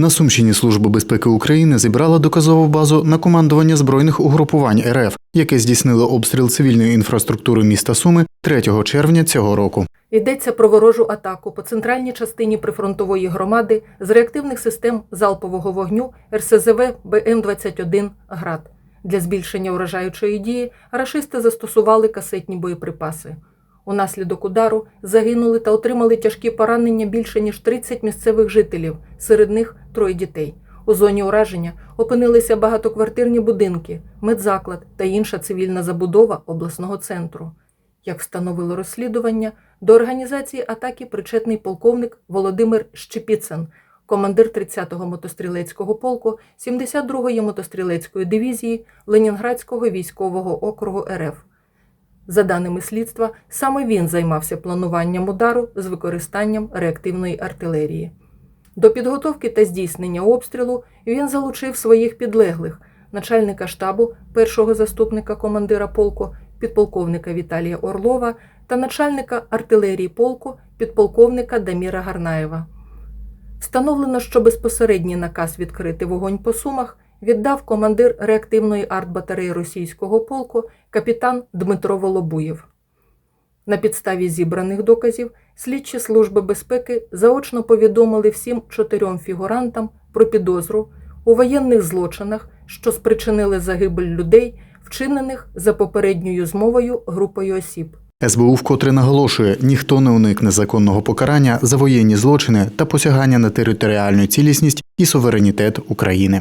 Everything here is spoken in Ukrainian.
На Сумщині Служба безпеки України зібрала доказову базу на командування збройних угрупувань РФ, яке здійснило обстріл цивільної інфраструктури міста Суми 3 червня цього року. Йдеться про ворожу атаку по центральній частині прифронтової громади з реактивних систем залпового вогню РСЗВ БМ-21 «Град». Для збільшення вражаючої дії рашисти застосували касетні боєприпаси. Унаслідок удару загинули та отримали тяжкі поранення більше ніж 30 місцевих жителів, серед них троє дітей. У зоні ураження опинилися багатоквартирні будинки, медзаклад та інша цивільна забудова обласного центру. Як встановило розслідування, до організації атаки причетний полковник Володимир Щепіцин, командир 30-го мотострілецького полку 72-ї мотострілецької дивізії Ленінградського військового округу РФ. За даними слідства, саме він займався плануванням удару з використанням реактивної артилерії. До підготовки та здійснення обстрілу він залучив своїх підлеглих начальника штабу першого заступника командира полку підполковника Віталія Орлова та начальника артилерії полку підполковника Даміра Гарнаєва. Встановлено, що безпосередній наказ відкрити вогонь по сумах віддав командир реактивної артбатареї російського полку капітан Дмитро Волобуєв. На підставі зібраних доказів слідчі служби безпеки заочно повідомили всім чотирьом фігурантам про підозру у воєнних злочинах, що спричинили загибель людей, вчинених за попередньою змовою групою осіб. СБУ вкотре наголошує, ніхто не уникне законного покарання за воєнні злочини та посягання на територіальну цілісність і суверенітет України.